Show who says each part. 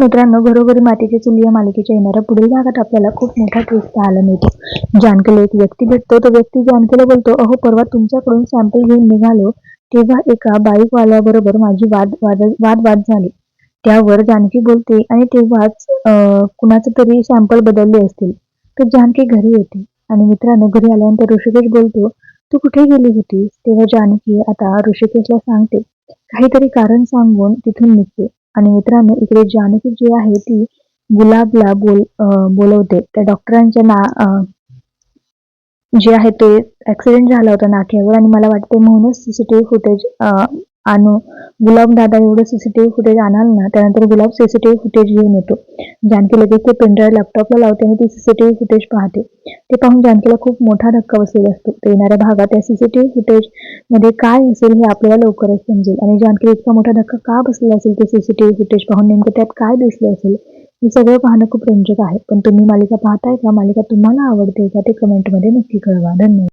Speaker 1: मित्रांनो घरोघरी मातीची चुली या मालिकेच्या येणाऱ्या पुढील भागात आपल्याला खूप मोठा ट्विस्ट पाहायला मिळतो. जानकीला एक व्यक्ती भेटतो. तो व्यक्ती जानकीला बोलतो अहो परवा तुमच्याकडून सॅम्पल घेऊन निघालो. तेव्हा एका बाईकवाल्याबरोबर माझी वाद वाद वाद वाद झाली. त्यावर जानकी बोलते आणि तेव्हाच अं, कुणाचं तरी सॅम्पल बदलले असतील. तर जानकी घरी येते आणि मित्रांनो घरी आल्यानंतर ऋषिकेश बोलतो तू कुठे गेली होतीस? तेव्हा जानकी आता ऋषिकेशला सांगते. काहीतरी कारण सांगून तिथून निघते. आणि मित्रांनो इकडे जानकी जी आहे ती गुलाबला बोल अं, बोलवते. त्या डॉक्टरांच्या ना जे आहे ते ऍक्सिडेंट झाला होता नाक्यावर आणि मला वाटते म्हणूनच सीसीटीव्ही फुटेज आणू गुलाब दादा एवढं सीसीटीव्ही फुटेज आणाल ना त्यानंतर गुलाब सीसीटीव्ही फुटेज घेऊन येतो. जानकी लगेच ते पेनड्राईव्ह लॅपटॉपला लावते आणि ती सीसीटीव्ही फुटेज पाहते. ते पाहून जानकीला खूप मोठा धक्का बसलेला असतो. तर येणाऱ्या भागात त्या सीसीटीव्ही फुटेजमध्ये काय असेल हे आपल्याला लवकरच समजेल. आणि जानकीला इतका मोठा धक्का का बसलेला असेल ते सीसीटीव्ही फुटेज पाहून नेमकं त्यात काय दिसले असेल? हे सगळं पाहणं खूप रंजक आहे. पण तुम्ही मालिका पाहताय का? मालिका तुम्हाला आवडते का? ते कमेंटमध्ये नक्की कळवा. धन्यवाद.